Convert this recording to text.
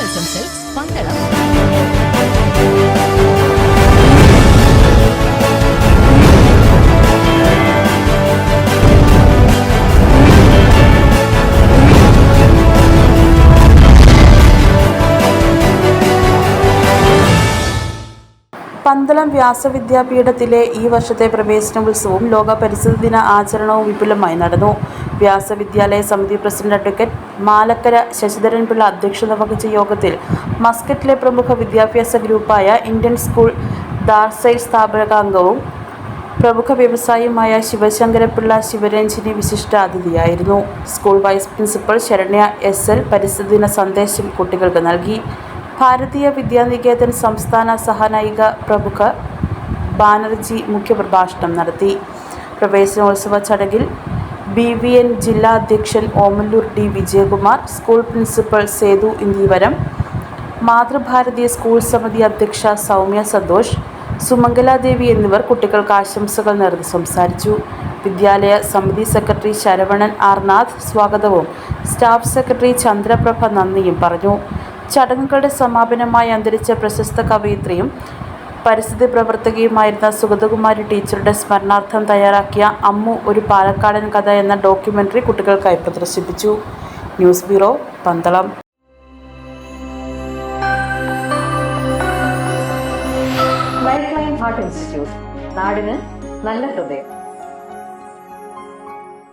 Travels and Silks, Pandalam. Pandalam വ്യാസവിദ്യാപീഠത്തിലെ ഈ വർഷത്തെ പ്രവേശനോത്സവവും ലോക പരിസ്ഥിതി ദിന ആചരണവും വിപുലമായി നടന്നു. വ്യാസവിദ്യാലയ സമിതി പ്രസിഡന്റ് അഡ്വക്കേറ്റ് മാലക്കര ശശിധരൻ പിള്ള അധ്യക്ഷത വഹിച്ച യോഗത്തിൽ മസ്കറ്റിലെ പ്രമുഖ വിദ്യാഭ്യാസ ഗ്രൂപ്പായ ഇന്ത്യൻ സ്കൂൾ ദാർസൈ സ്ഥാപകാംഗവും പ്രമുഖ വ്യവസായിയുമായ ശിവശങ്കരപിള്ള ശിവരഞ്ജിനി വിശിഷ്ട അതിഥിയായിരുന്നു. School vice principal Saranya S L പരിസ്ഥിതി ദിന സന്ദേശം കുട്ടികൾക്ക് നൽകി. ഭാരതീയ വിദ്യാനികേതൻ സംസ്ഥാന സഹനായിക പ്രമുഖ ബാനർജി മുഖ്യപ്രഭാഷണം നടത്തി. പ്രവേശനോത്സവ ചടങ്ങിൽ ബി വി എൻ ജില്ലാ അധ്യക്ഷൻ Omallur T Vijayakumar school principal Sethu Indeevaram Mathrubharathi school സമിതി അധ്യക്ഷ സൗമ്യ സന്തോഷ് സുമംഗലാദേവി എന്നിവർ കുട്ടികൾക്ക് ആശംസകൾ നേർന്ന് സംസാരിച്ചു. വിദ്യാലയ സമിതി സെക്രട്ടറി ശരവണൻ ആർനാഥ് സ്വാഗതവും സ്റ്റാഫ് സെക്രട്ടറി ചന്ദ്രപ്രഭ നന്ദിയും പറഞ്ഞു. ചടങ്ങുകളുടെ സമാപനമായി അന്തരിച്ച പ്രശസ്ത കവയിത്രിയും പരിസ്ഥിതി പ്രവർത്തകയുമായിരുന്ന സുഗതകുമാരി ടീച്ചറുടെ സ്മരണാർത്ഥം തയ്യാറാക്കിയ അമ്മു ഒരു പാലക്കാടൻ കഥ എന്ന ഡോക്യുമെന്ററി കുട്ടികൾക്കായി പ്രദർശിപ്പിച്ചു. News bureau Pandalam. Heart institute നാടിന് നല്ല ഹൃദയം.